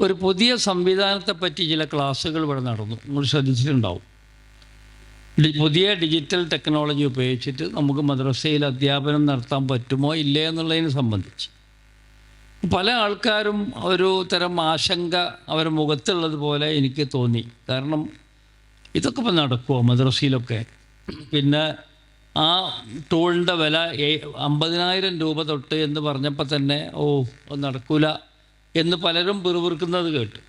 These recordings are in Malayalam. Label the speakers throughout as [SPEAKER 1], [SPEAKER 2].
[SPEAKER 1] ഒരു പുതിയ സംവിധാനത്തെ പറ്റി ചില ക്ലാസ്സുകൾ ഇവിടെ നടന്നു. നിങ്ങൾ ശ്രദ്ധിച്ചിട്ടുണ്ടാവും. പുതിയ ഡിജിറ്റൽ ടെക്നോളജി ഉപയോഗിച്ചിട്ട് നമുക്ക് മദ്രസയിൽ അധ്യാപനം നടത്താൻ പറ്റുമോ ഇല്ലേ എന്നുള്ളതിനെ സംബന്ധിച്ച്. പല ആൾക്കാരും ഒരു തരം ആശങ്ക അവരുടെ മുഖത്തുള്ളതുപോലെ എനിക്ക് തോന്നി. കാരണം ഇതൊക്കെ ഇപ്പം നടക്കുമോ മദ്രസയിലൊക്കെ? പിന്നെ ആ ടൂളിന്റെ വില അമ്പതിനായിരം രൂപ തൊട്ട് എന്ന് പറഞ്ഞപ്പോൾ തന്നെ ഓ നടക്കൂല. എന്ന് പലരും പിറുപിറുക്കുന്നത് കേട്ടു.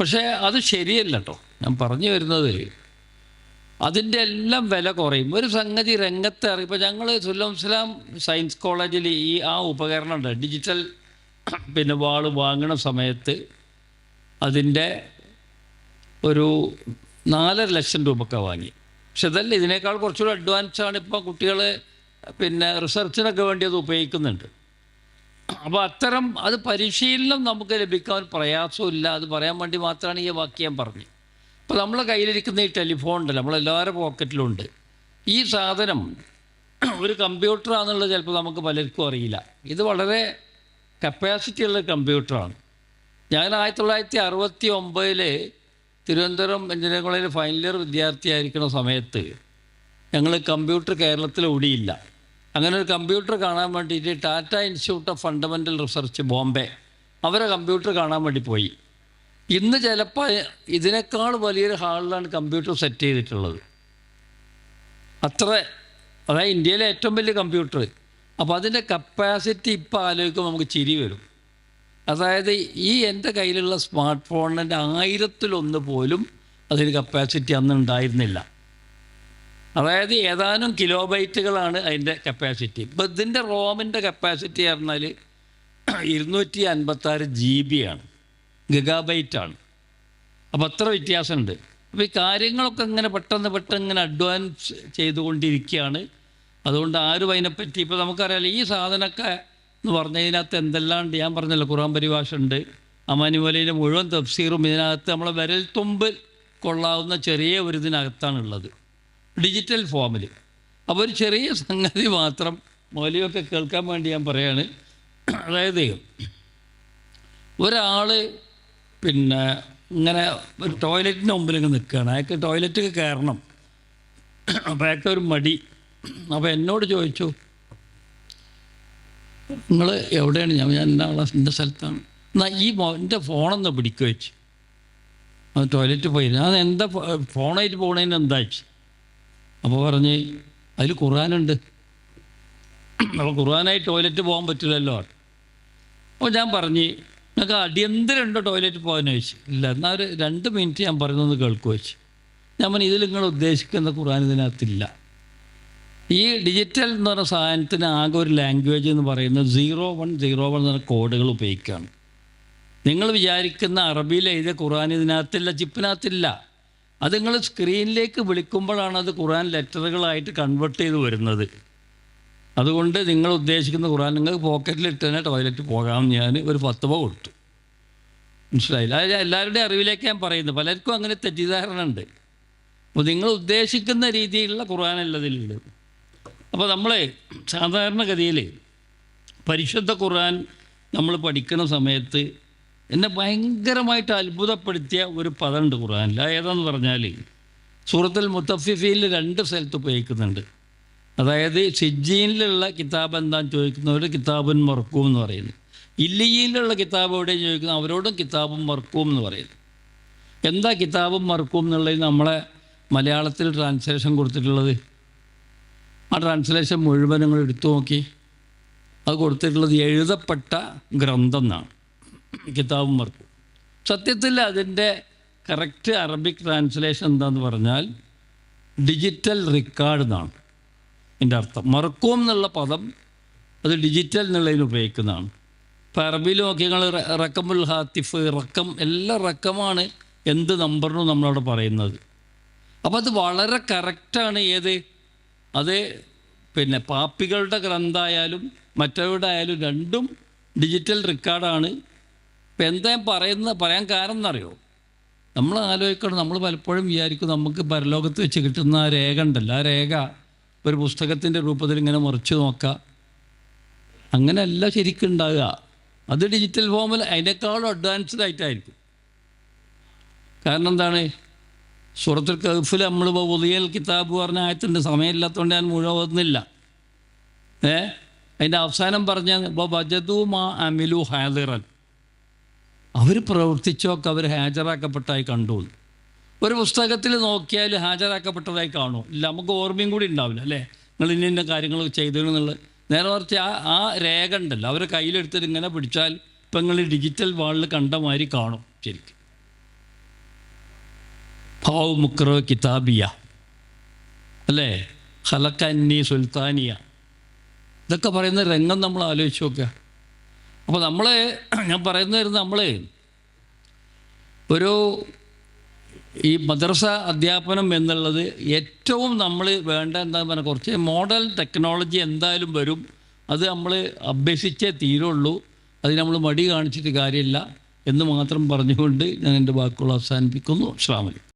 [SPEAKER 1] പക്ഷേ അത് ശരിയല്ല കേട്ടോ ഞാൻ പറഞ്ഞു വരുന്നത് അതിന്റെ എല്ലാം വില കുറയും. ഒരു സംഗതി രംഗത്ത് ഇപ്പോൾ ഞങ്ങൾ സുല്ലംസ്ലാം സയൻസ് കോളേജിൽ ഈ ആ ഉപകരണം ഉണ്ട്. ഡിജിറ്റൽ പിന്നെ വാൾ വാങ്ങണ സമയത്ത് അതിന്റെ ഒരു നാലര ലക്ഷം രൂപയൊക്കെ വാങ്ങി. പക്ഷെ അതല്ല ഇതിനേക്കാൾ കുറച്ചുകൂടി അഡ്വാൻസ് ആണ്. ഇപ്പോൾ കുട്ടികൾ പിന്നെ റിസർച്ചിനൊക്കെ വേണ്ടി അത് ഉപയോഗിക്കുന്നുണ്ട്. അപ്പോൾ അത്തരം അത് പരിശീലനം നമുക്ക് ലഭിക്കാൻ പ്രയാസമില്ല അത് പറയാൻ വേണ്ടി മാത്രമാണ് ഈ വാക്യം പറഞ്ഞു അപ്പോൾ നമ്മളെ കയ്യിലിരിക്കുന്ന ഈ ടെലിഫോൺ ഉണ്ടല്ലോ നമ്മളെല്ലാവരുടെ പോക്കറ്റിലുണ്ട്. ഈ സാധനം ഒരു കമ്പ്യൂട്ടറാണെന്നുള്ളത് ചിലപ്പോൾ നമുക്ക് പലർക്കും അറിയില്ല. ഇത് വളരെ കപ്പാസിറ്റി ഉള്ള കമ്പ്യൂട്ടറാണ്. ഞാൻ ആയിരത്തി തൊള്ളായിരത്തി അറുപത്തി ഒമ്പതിൽ തിരുവനന്തപുരം എഞ്ചിനീയറിംഗ് കോളേജിൽ ഫൈനൽ ഇയർ വിദ്യാർത്ഥിയായിരിക്കുന്ന സമയത്ത് ഞങ്ങൾ കമ്പ്യൂട്ടർ കേരളത്തിൽ ഓടിയില്ല. അങ്ങനെ ഒരു കമ്പ്യൂട്ടർ കാണാൻ വേണ്ടിയിട്ട് Tata institute of fundamental research Bombay. അവരെ കമ്പ്യൂട്ടർ കാണാൻ വേണ്ടി പോയി. ഇന്ന് ചിലപ്പോൾ ഇതിനേക്കാൾ വലിയൊരു ഹാളിലാണ് കമ്പ്യൂട്ടർ സെറ്റ് ചെയ്തിട്ടുള്ളത്. അത്ര അതായത് ഇന്ത്യയിലെ ഏറ്റവും വലിയ കമ്പ്യൂട്ടർ. അപ്പോൾ അതിന്റെ കപ്പാസിറ്റി ഇപ്പോൾ ആലോചിക്കുമ്പോൾ നമുക്ക് ചിരി വരും. അതായത് ഈ എന്റെ കയ്യിലുള്ള സ്മാർട്ട് ഫോണിന്റെ ആയിരത്തിലൊന്ന് പോലും അതിന് കപ്പാസിറ്റി അന്ന് ഉണ്ടായിരുന്നില്ല. അതായത് ഏതാനും കിലോബൈറ്റുകളാണ് അതിന്റെ കപ്പാസിറ്റി ഇപ്പം ഇതിന്റെ റോമിന്റെ കപ്പാസിറ്റി പറഞ്ഞാൽ ഇരുന്നൂറ്റി അൻപത്താറ് ജി ബി ആണ്. ഗിഗാബൈറ്റാണ് അപ്പോൾ അത്ര വ്യത്യാസമുണ്ട്. അപ്പോൾ ഈ കാര്യങ്ങളൊക്കെ ഇങ്ങനെ പെട്ടെന്ന് പെട്ടെന്ന് ഇങ്ങനെ അഡ്വാൻസ് ചെയ്തുകൊണ്ടിരിക്കുകയാണ്. അതുകൊണ്ട് ആരും അതിനെപ്പറ്റി ഇപ്പോൾ നമുക്കറിയാലോ ഈ സാധനമൊക്കെ എന്ന് പറഞ്ഞതിനകത്ത് എന്തെല്ലാണ്ട് ഞാൻ പറഞ്ഞല്ലോ ഖുറാൻ പരിഭാഷ ഉണ്ട് അമാനുവലയിലെ മുഴുവൻ തഫ്സീറും ഇതിനകത്ത് നമ്മളെ വിരൽ തുമ്പിൽ കൊള്ളാവുന്ന ചെറിയ ഒരു ഇതിനകത്താണുള്ളത്. ഡിജിറ്റൽ ഫോമിൽ അപ്പോൾ ഒരു ചെറിയ സംഗതി മാത്രം മൗലിയൊക്കെ കേൾക്കാൻ വേണ്ടി ഞാൻ പറയാണ്. അതായത് ഒരാൾ പിന്നെ ഇങ്ങനെ ഒരു ടോയ്ലറ്റിന്റെ മുമ്പിലൊക്കെ നിൽക്കുകയാണ് അയാൾക്ക് ടോയ്ലറ്റ് കയറണം. അപ്പോൾ അയാൾക്ക് ഒരു മടി. അപ്പോൾ എന്നോട് ചോദിച്ചു നിങ്ങൾ എവിടെയാണ്? ഞാൻ ഞാൻ എന്നാ ഉള്ള എന്റെ സ്ഥലത്താണ്. എന്നാൽ ഈ എന്റെ ഫോണൊന്ന് പിടിക്കുക വെച്ച്. അത് ടോയ്ലറ്റിൽ പോയി. ഞാൻ എന്താ ഫോണായിട്ട് പോകണതിന് എന്താ അപ്പോൾ പറഞ്ഞ് അതിൽ ഖുർആാനുണ്ട്. അപ്പോൾ ഖുർആാനായി ടോയ്ലറ്റ് പോകാൻ പറ്റില്ലല്ലോ. അപ്പോൾ ഞാൻ പറഞ്ഞ് നിങ്ങൾക്ക് അടിയന്തരമുണ്ടോ ടോയ്ലറ്റ് പോകാൻ ചോദിച്ചു. ഇല്ല എന്നാൽ ഒരു രണ്ട് മിനിറ്റ് ഞാൻ പറയുന്നത് കേൾക്കുക വെച്ച് ഞാൻ പറഞ്ഞു ഇതിൽ നിങ്ങൾ ഉദ്ദേശിക്കുന്ന ഖുർആൻ ഇതിനകത്തില്ല. ഈ ഡിജിറ്റൽ എന്ന് പറഞ്ഞ സാധനത്തിന് ആകെ ഒരു ലാംഗ്വേജ് എന്ന് പറയുന്നത് സീറോ വൺ സീറോ വൺ എന്ന് പറഞ്ഞ കോഡുകൾ ഉപയോഗിക്കുകയാണ് നിങ്ങൾ വിചാരിക്കുന്ന അറബിയിൽ എഴുതിയ ഖുർആൻ ഇതിനകത്തില്ല ചിപ്പിനകത്തില്ല അത് നിങ്ങൾ സ്ക്രീനിലേക്ക് വിളിക്കുമ്പോഴാണ് അത് ഖുറാൻ ലെറ്ററുകളായിട്ട് കൺവേർട്ട് ചെയ്ത് വരുന്നത്. അതുകൊണ്ട് നിങ്ങൾ ഉദ്ദേശിക്കുന്ന ഖുറാൻ നിങ്ങൾക്ക് പോക്കറ്റിൽ ഇട്ട് തന്നെ ടോയ്ലറ്റ് പോകാം. ഞാൻ ഒരു പത്ത് കൊടുത്തു. മനസ്സിലായില്ല? അത് എല്ലാവരുടെയും അറിവിലേക്ക് ഞാൻ പറയുന്നു. പലർക്കും അങ്ങനെ തെറ്റിദ്ധാരണ ഉണ്ട് അപ്പോൾ നിങ്ങൾ ഉദ്ദേശിക്കുന്ന രീതിയിലുള്ള ഖുറാൻ അല്ലതിലുണ്ട് അപ്പോൾ നമ്മൾ സാധാരണഗതിയിൽ പരിശുദ്ധ ഖുർആൻ നമ്മൾ പഠിക്കുന്ന സമയത്ത് എന്നെ ഭയങ്കരമായിട്ട് അത്ഭുതപ്പെടുത്തിയ ഒരു പദമുണ്ട് ഖുർആാനിൽ. ഏതെന്ന് പറഞ്ഞാൽ സൂറത്തുൽ മുത്തഫിഫീൽ രണ്ട് സ്ഥലത്ത് ഉപയോഗിക്കുന്നുണ്ട്. അതായത് ഷിജീനിലുള്ള കിതാബ് എന്താന്ന് ചോദിക്കുന്നവർ കിതാബുൻ മർക്കൂം എന്ന് പറയുന്നു. ഇല്ലിയിലുള്ള കിതാബ് എവിടെ ചോദിക്കുന്നു അവരോടും കിതാബും മർക്കൂം എന്ന് പറയുന്നു. എന്താ കിതാബും മർക്കൂം എന്നുള്ളത്? നമ്മളെ മലയാളത്തിൽ ട്രാൻസ്ലേഷൻ കൊടുത്തിട്ടുള്ളത്? ആ ട്രാൻസ്ലേഷൻ മുഴുവൻ നിങ്ങൾ എടുത്തു നോക്കി. അത് കൊടുത്തിട്ടുള്ളത് എഴുതപ്പെട്ട ഗ്രന്ഥം എന്നാണ്. കിതാബും മറക്കും. സത്യത്തിൽ അതിന്റെ കറക്റ്റ് അറബിക് ട്രാൻസ്ലേഷൻ എന്താന്ന് പറഞ്ഞാൽ ഡിജിറ്റൽ റെക്കോർഡ് എന്നാണ്. എന്റെ അർത്ഥം. മറക്കും എന്നുള്ള പദം അത് ഡിജിറ്റൽ എന്നുള്ളതിന് ഉപയോഗിക്കുന്നതാണ്. ഇപ്പോൾ അറബിയിൽ നോക്കി ഞങ്ങൾ റക്കമുൽ ഹാത്തിഫ് റക്കം എല്ലാ റക്കമാണ് എന്ത് നമ്പറിനും നമ്മളവിടെ പറയുന്നത്. അപ്പോൾ അത് വളരെ കറക്റ്റാണ് ഏത്? അത് പിന്നെ പാപ്പികളുടെ ഗ്രന്ഥമായാലും മറ്റവരുടെ ആയാലും രണ്ടും ഡിജിറ്റൽ റെക്കോർഡാണ് ഇപ്പം എന്താ ഞാൻ പറയുന്ന പറയാൻ കാരണം എന്നറിയോ? നമ്മൾ ആലോചിക്കണം നമ്മൾ പലപ്പോഴും വിചാരിക്കും നമുക്ക് പരലോകത്ത് വെച്ച് കിട്ടുന്ന ആ രേഖ ഉണ്ടല്ലോ. ആ രേഖ ഒരു പുസ്തകത്തിന്റെ രൂപത്തിൽ ഇങ്ങനെ മുറിച്ച് നോക്കുക അങ്ങനെയല്ല ശരിക്കും ഉണ്ടാകുക അത് ഡിജിറ്റൽ ഫോമിൽ അതിനേക്കാളും അഡ്വാൻസ്ഡ് ആയിട്ടായിരിക്കും. കാരണം എന്താണ്? സൂറത്തിൽ കഫിൽ നമ്മൾ ഉദയൽ കിതാബ് പറഞ്ഞ ആയത്തുണ്ട്. സമയമില്ലാത്തതുകൊണ്ട് ഞാൻ മുഴുവൻ ഓതുന്നില്ല ഏ? അതിന്റെ അവസാനം പറഞ്ഞ ബജതു മാ അമിലു ഹാദിറൻ. അവർ പ്രവർത്തിച്ചൊക്കെ അവർ ഹാജരാക്കപ്പെട്ടായി കണ്ടു. ഒരു പുസ്തകത്തിൽ നോക്കിയാൽ ഹാജരാക്കപ്പെട്ടതായി കാണും. ഇല്ല നമുക്ക് ഓർമ്മയും കൂടി ഉണ്ടാവില്ല അല്ലേ? നിങ്ങൾ ഇന്ന ഇന്ന കാര്യങ്ങൾ ചെയ്തിരുന്നുള്ളത് നേരെ മറിച്ച് ആ ആ രേഖ ഉണ്ടല്ലോ അവരെ കയ്യിലെടുത്തിട്ട് ഇങ്ങനെ പിടിച്ചാൽ ഇപ്പം നിങ്ങൾ ഡിജിറ്റൽ വാളിൽ കണ്ട മാതിരി കാണും ശരിക്കും. ഹാവ് മുക്രോ കിതാബിയ അല്ലേ? ഹലക്കന്നി സുൽത്താനിയ. ഇതൊക്കെ പറയുന്ന രംഗം നമ്മൾ ആലോചിച്ച് നോക്കുക. അപ്പോൾ നമ്മളെ ഞാൻ പറയുന്നത് നമ്മളെ ഒരു ഈ മദ്രസ അധ്യാപനം എന്നുള്ളത് ഏറ്റവും നമ്മൾ വേണ്ട എന്താ പറയുക കുറച്ച് മോഡൽ ടെക്നോളജി എന്തായാലും വരും. അത് നമ്മൾ അഭ്യസിച്ചേ തീരുള്ളൂ. അത് നമ്മൾ മടി കാണിച്ചിട്ട് കാര്യമില്ല എന്ന് മാത്രം പറഞ്ഞുകൊണ്ട് ഞാൻ എന്റെ വാക്കുകൾ അവസാനിപ്പിക്കുന്നു. അസ്സാം വലൈക്കും